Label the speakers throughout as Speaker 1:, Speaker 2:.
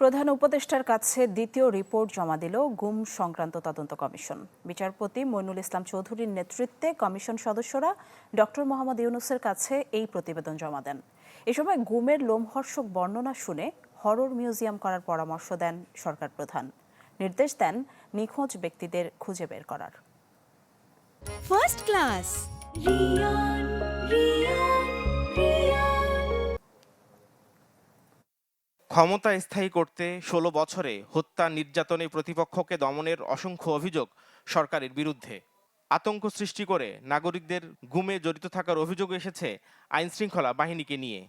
Speaker 1: প্রধান উপদেষ্টার কাছে দ্বিতীয় রিপোর্ট জমা দিল গুম সংক্রান্ত তদন্ত কমিশন। বিচারপতি মইনুল ইসলাম চৌধুরীর নেতৃত্বে কমিশন সদস্যরা ডক্টর মোহাম্মদ ইউনুসের কাছে এই প্রতিবেদন জমা দেন। এ সময় গুমের লোমহর্ষক বর্ণনা শুনে হরর মিউজিয়াম করার পরামর্শ দেন সরকার প্রধান। নির্দেশ দেন নিখোঁজ ব্যক্তিদের খুঁজে বের করার।
Speaker 2: ফার্স্ট ক্লাস রিয়ন
Speaker 3: ক্ষমতা স্থায়ী করতে ষোলো বছরে হত্যা নির্যাতনে প্রতিপক্ষকে দমনের অসংখ্য অভিযোগ সরকারের বিরুদ্ধে। আতঙ্ক সৃষ্টি করে নাগরিকদের গুমে জড়িত থাকার অভিযোগ এসেছে আইনশৃঙ্খলা বাহিনীকে নিয়ে।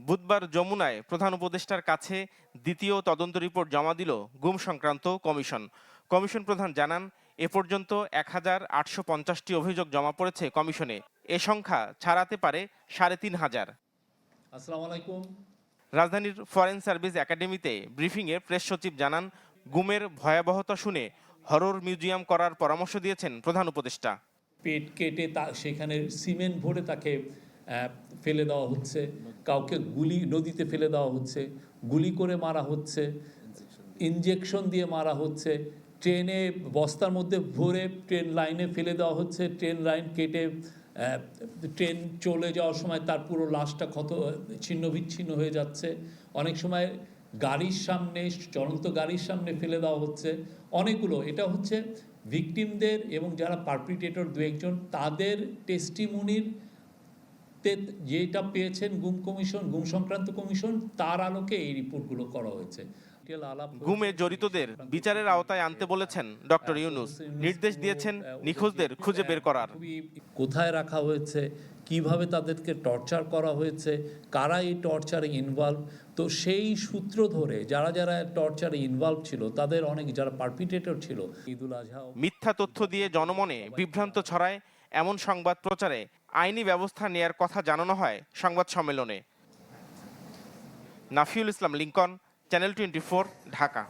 Speaker 3: বুধবার যমুনায় প্রধান উপদেষ্টার কাছে দ্বিতীয় তদন্ত রিপোর্ট জমা দিল গুম সংক্রান্ত কমিশন। কমিশন প্রধান জানান, এ পর্যন্ত এক হাজার আটশো পঞ্চাশটি অভিযোগ জমা পড়েছে কমিশনে। এ সংখ্যা ছাড়াতে পারে সাড়ে তিন হাজার।
Speaker 4: আসসালামু আলাইকুম।
Speaker 3: রাজধানীর ফরেন সার্ভিস একাডেমিতে ব্রিফিংয়ে প্রেস সচিব জানান, গুমের ভয়াবহতা শুনে হরর মিউজিয়াম করার পরামর্শ দিয়েছেন প্রধান উপদেষ্টা।
Speaker 4: পেট কেটে তা, সেখানে সিমেন্ট ভরে তাকে ফেলে দেওয়া হচ্ছে। কাউকে গুলি, নদীতে ফেলে দেওয়া হচ্ছে। গুলি করে মারা হচ্ছে। ইনজেকশন দিয়ে মারা হচ্ছে। ট্রেনে, বস্তার মধ্যে ভরে ট্রেন লাইনে ফেলে দেওয়া হচ্ছে। ট্রেন লাইন কেটে ট্রেন চলে যাওয়ার সময় তার পুরো লাশটা ক্ষত ছিন্ন বিচ্ছিন্ন হয়ে যাচ্ছে। অনেক সময় গাড়ির সামনে, চলন্ত গাড়ির সামনে ফেলে দেওয়া হচ্ছে। অনেকগুলো, এটা হচ্ছে ভিকটিমদের এবং যারা পারপিটেটর দু একজন, তাদের টেস্টিমনির যেটা পেয়েছেন গুম কমিশন গুম সংক্রান্ত কমিশন তার আলোকে এই রিপোর্টগুলো করা হয়েছে।
Speaker 3: গুমে জড়িতদের বিচারের আওতায় আনতে বলেছেন ডক্টর ইউনুস। নির্দেশ দিয়েছেন নিখোঁজদের খুঁজে বের করার।
Speaker 4: কোথায় রাখা হয়েছে কীভাবে তাদেরকে টর্চার করা হয়েছে কারা এই টর্চারে ইনভলভ তো সেই সূত্র ধরে যারা যারা টর্চারে ইনভলভ ছিল তাদের অনেক যারা পারপিটেটর ছিল ঈদুল আজহা
Speaker 3: মিথ্যা তথ্য দিয়ে জনমনে বিভ্রান্ত ছড়ায় এমন সংবাদ প্রচারে আইনি ব্যবস্থা নেয়ার কথা জানানো হয় সংবাদ সম্মেলনে। Nafiul Islam Lincoln channel twenty Dhaka.